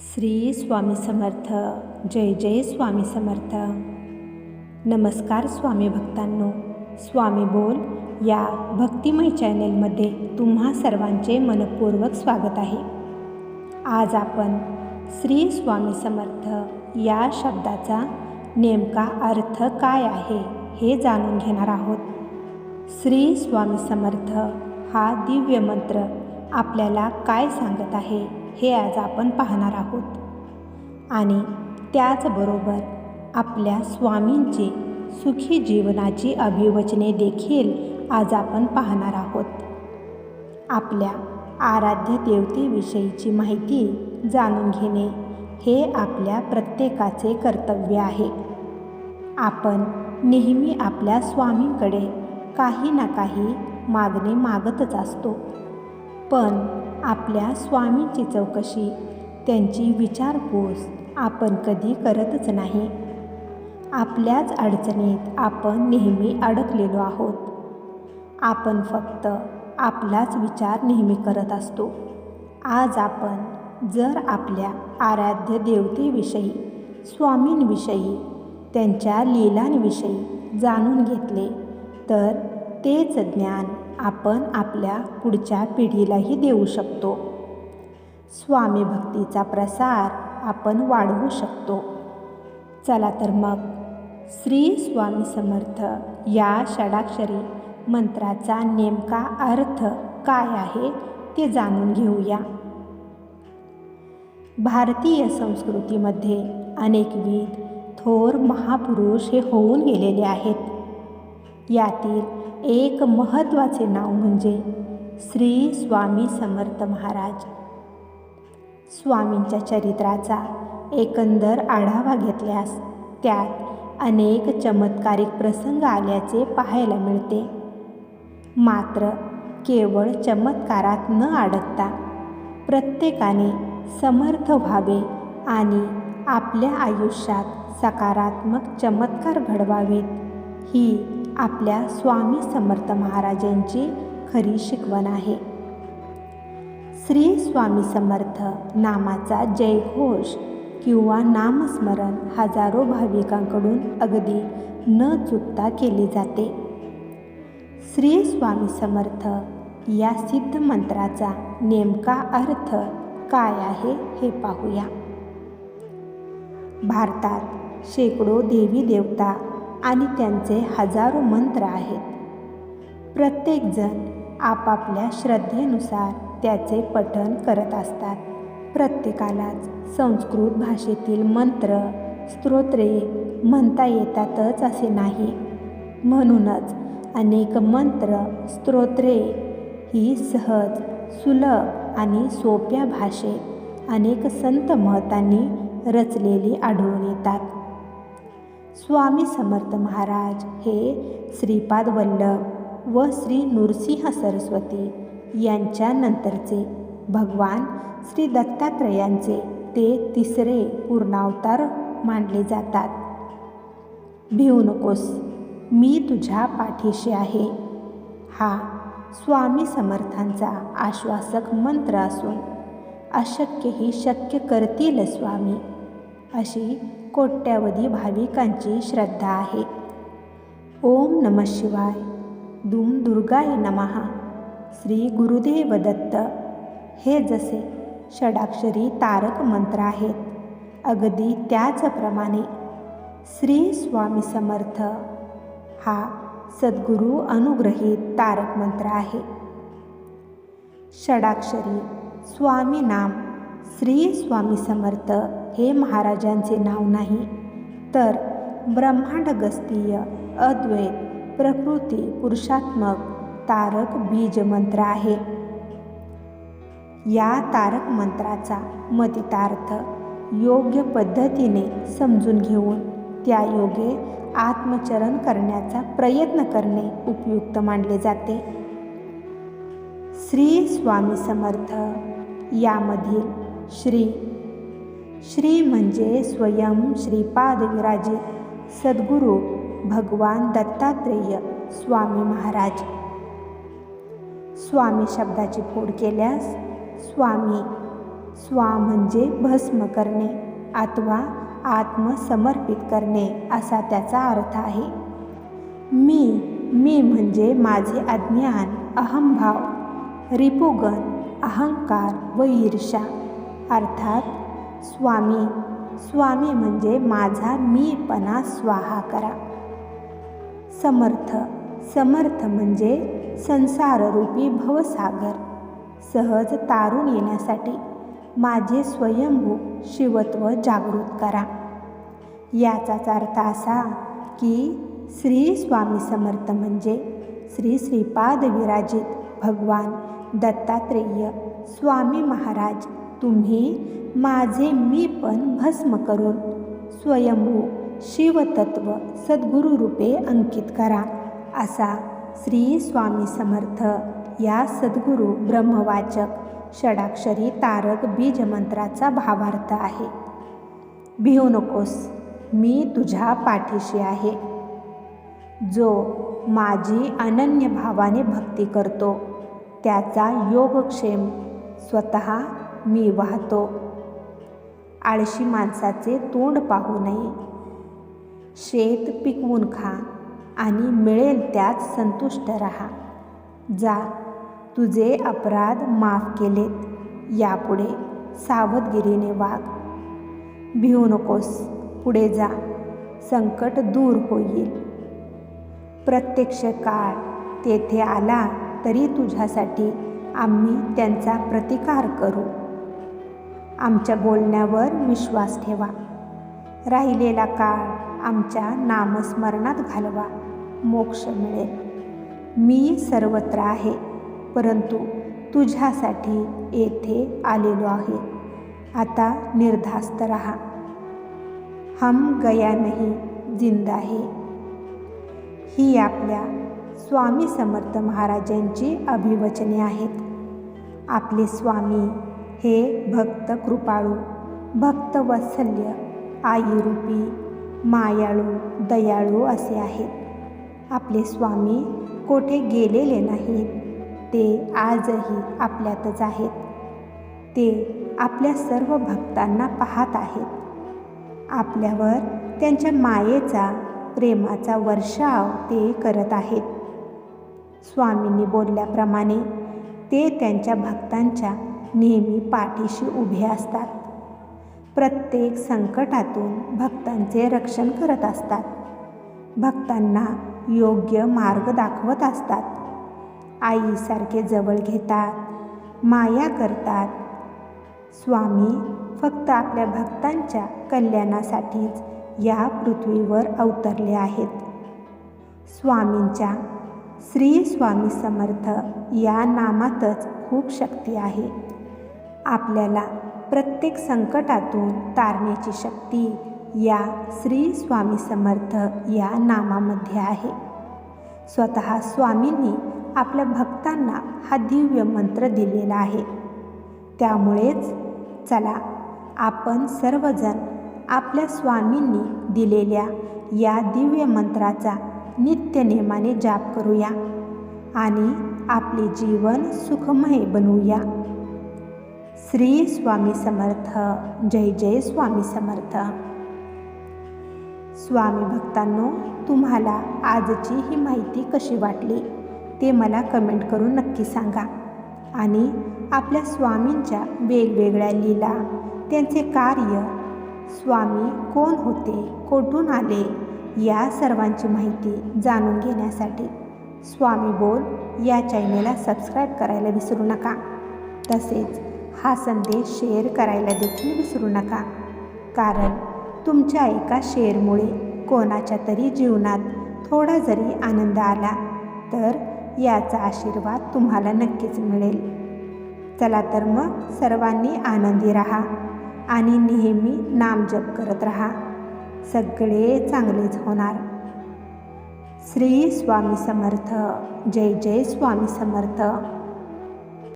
श्री स्वामी समर्थ. जय जय स्वामी समर्थ. नमस्कार स्वामी भक्तांनो. स्वामी बोल या भक्तिमय चॅनेलमध्ये तुम्हा सर्वांचे मनपूर्वक स्वागत आहे. आज आपण श्री स्वामी समर्थ या शब्दाचा नेमका अर्थ काय आहे हे जाणून घेणार आहोत. श्री स्वामी समर्थ हा दिव्य मंत्र आपल्याला काय सांगत आहे? हे आज आपण पाहणार आहोत. आणि त्याचबरोबर आपल्या स्वामींची सुखी जीवनाची अभिवचने देखील आज आपण पाहणार आहोत. आपल्या आराध्य देवतेविषयीची माहिती जाणून घेणे हे आपल्या प्रत्येकाचे कर्तव्य आहे. आपण नेहमी आपल्या स्वामींकडे काही ना काही मागणे मागतच असतो. पण आपल्या स्वामींची चौकशी त्यांची विचारपूस आपण कधी करतच नाही. आपल्याच अडचणीत आपण नेहमी अडकलेलो आहोत. आपण फक्त आपलाच विचार नेहमी करत असतो. आज आपण जर आपल्या आराध्य देवतेविषयी स्वामींविषयी त्यांच्या लीलांविषयी जाणून घेतले तर तेच ज्ञान आपण आपल्या पुढच्या पिढीलाही देऊ शकतो. स्वामी भक्तीचा प्रसार आपण वाढवू शकतो. चला तर मग श्री स्वामी समर्थ या षडाक्षरी मंत्राचा नेमका अर्थ काय आहे ते जाणून घेऊया. भारतीय संस्कृतीमध्ये अनेकविध थोर महापुरुष हे होऊन गेलेले आहेत. यातील एक महत्त्वाचे नाव म्हणजे श्री स्वामी समर्थ महाराज. स्वामींच्या चरित्राचा एकंदर आढावा घेतल्यास त्यात अनेक चमत्कारिक प्रसंग आल्याचे पाहायला मिळते. मात्र केवळ चमत्कारात न अडकता प्रत्येकाने समर्थ व्हावे आणि आपल्या आयुष्यात सकारात्मक चमत्कार घडवावेत ही आपल्या स्वामी समर्थ महाराजांची खरी शिकवण आहे. श्री स्वामी समर्थ नामाचा जयघोष किंवा नामस्मरण हजारो भाविकांकडून अगदी न चुकता केले जाते. श्री स्वामी समर्थ या सिद्ध मंत्राचा नेमका अर्थ काय आहे हे पाहूया. भारतात शेकडो देवी देवता आणि त्यांचे हजारो मंत्र आहेत. प्रत्येकजण आपापल्या श्रद्धेनुसार त्याचे पठण करत असतात. प्रत्येकालाच संस्कृत भाषेतील मंत्र स्तोत्रे म्हणता येतातच असे नाही. म्हणूनच अनेक मंत्र स्तोत्रे ही सहज सुलभ आणि सोप्या भाषेत अनेक संत महतांनी रचलेली आढळून येतात. स्वामी समर्थ महाराज हे श्रीपाद वल्लभ व श्री नृसिंह सरस्वती यांच्यानंतरचे भगवान श्री दत्तात्रयांचे ते तिसरे पूर्णावतार मानले जातात. भिवू नकोस मी तुझ्या पाठीशी आहे. हा स्वामी समर्थांचा आश्वासक मंत्र असून अशक्यही शक्य करतील स्वामी अशी कोट्यावधी भाविकांची श्रद्धा आहे. ओम नम शिवाय. दुम दुर्गाय नमहा श्री गुरुदेव दत्त. हे जसे षडाक्षरी तारक मंत्र आहेत. अगदी त्याचप्रमाणे श्री स्वामी समर्थ हा सद्गुरू अनुग्रहित तारक मंत्र आहे. षडाक्षरी स्वामी नाम श्री स्वामी समर्थ हे महाराजांचे नाव नाही तर ब्रह्मांडगस्तीय अद्वैत प्रकृती पुरुषात्मक तारक बीज मंत्र आहे. या तारक मंत्राचा मतितार्थ योग्य पद्धतीने समजून घेऊन त्या योगे आत्मचरण करण्याचा प्रयत्न करणे उपयुक्त मानले जाते. श्री स्वामी समर्थ यामधील श्री. श्री म्हणजे स्वयं श्रीपाद विराजे सद्गुरू भगवान दत्तात्रेय स्वामी महाराज. स्वामी शब्दाची फोड केल्यास स्वामी स्वा म्हणजे भस्म करणे अथवा आत्मसमर्पित करणे असा त्याचा अर्थ आहे. मी मी म्हणजे माझे अज्ञान अहंभाव रिपुगण अहंकार व ईर्षा अर्थात स्वामी. स्वामी म्हणजे माझा मीपणा स्वाहा करा. समर्थ. समर्थ म्हणजे संसाररूपी भवसागर. सहज तारून येण्यासाठी माझे स्वयंभू शिवत्व जागृत करा. याचाच अर्थ असा की श्री स्वामी समर्थ म्हणजे श्री श्रीपाद विराजित भगवान दत्तात्रेय स्वामी महाराज. तुम्ही माझे मी पण भस्म करून स्वयंभू शिवतत्व सद्गुरू रूपे अंकित करा असा श्री स्वामी समर्थ या सद्गुरू ब्रह्मवाचक षडाक्षरी तारक बीज मंत्राचा भावार्थ आहे. भिऊ नकोस मी तुझ्या पाठीशी आहे. जो माझी अनन्य भावाने भक्ती करतो त्याचा योगक्षेम स्वतः मी वाहतो. आळशी माणसाचे तोंड पाहू नये. शेत पिकवून खा आणि मिळेल त्यात संतुष्ट रहा. जा तुझे अपराध माफ केलेत. यापुढे सावधगिरीने वाग. भिऊ नकोस पुढे जा. संकट दूर होईल. प्रत्यक्ष काळ तेथे आला तरी तुझ्यासाठी आम्ही त्यांचा प्रतिकार करू. आमच्या बोलण्यावर विश्वास ठेवा. राहिलेला काळ आमच्या नामस्मरणात घालवा. मोक्ष मिळेल. मी सर्वत्र आहे परंतु तुझ्यासाठी येथे आलेलो आहे. आता निर्धास्त रहा. हम गया नाही जिंदा आहे ही आपल्या स्वामी समर्थ महाराजांची अभिवचने आहेत. आपले स्वामी हे भक्त कृपाळू भक्त वत्सल्य आईरूपी मायाळू दयाळू असे आहेत. आपले स्वामी कोठे गेलेले नाहीत ते आजही आपल्यातच आहेत. ते आपल्या सर्व भक्तांना पाहत आहेत. आपल्यावर त्यांच्या मायेचा प्रेमाचा वर्षाव ते करत आहेत. स्वामींनी बोलल्याप्रमाणे ते त्यांच्या भक्तांच्या नेहमी पाठीशी उभे असतात. प्रत्येक संकटातून भक्तांचे रक्षण करत असतात. भक्तांना योग्य मार्ग दाखवत असतात. आईसारखे जवळ घेतात माया करतात. स्वामी फक्त आपल्या भक्तांच्या कल्याणासाठीच या पृथ्वीवर अवतरले आहेत. स्वामींच्या श्री स्वामी समर्थ या नामातच खूप शक्ती आहे. आपल्याला प्रत्येक संकटातून तारण्याची शक्ती या श्री स्वामी समर्थ या नामामध्ये आहे. स्वतः स्वामींनी आपल्या भक्तांना हा दिव्य मंत्र दिलेला आहे. त्यामुळेच चला आपण सर्वजण आपल्या स्वामींनी दिलेल्या या दिव्य मंत्राचा नित्यनेमाने जाप करूया आणि आपले जीवन सुखमय बनवूया. श्री स्वामी समर्थ. जय जय स्वामी समर्थ. स्वामी भक्तांनो तुम्हाला आजची ही माहिती कशी वाटली ते मला कमेंट करून नक्की सांगा. आणि आपल्या स्वामींच्या वेगवेगळ्या लीला त्यांचे कार्य स्वामी कोण होते कोठून आले या सर्वांची माहिती जाणून घेण्यासाठी स्वामी बोल या चॅनेलला सबस्क्राईब करायला विसरू नका. तसेच हा संदेश शेअर करायला देखील विसरू नका. कारण तुमच्या एका शेअरमुळे कोणाच्या तरी जीवनात थोडा जरी आनंद आला तर याचा आशीर्वाद तुम्हाला नक्कीच मिळेल. चला तर मग सर्वांनी आनंदी राहा आणि नेहमी नामजप करत राहा. सगळे चांगलेच होणार. श्री स्वामी समर्थ. जय जय स्वामी समर्थ.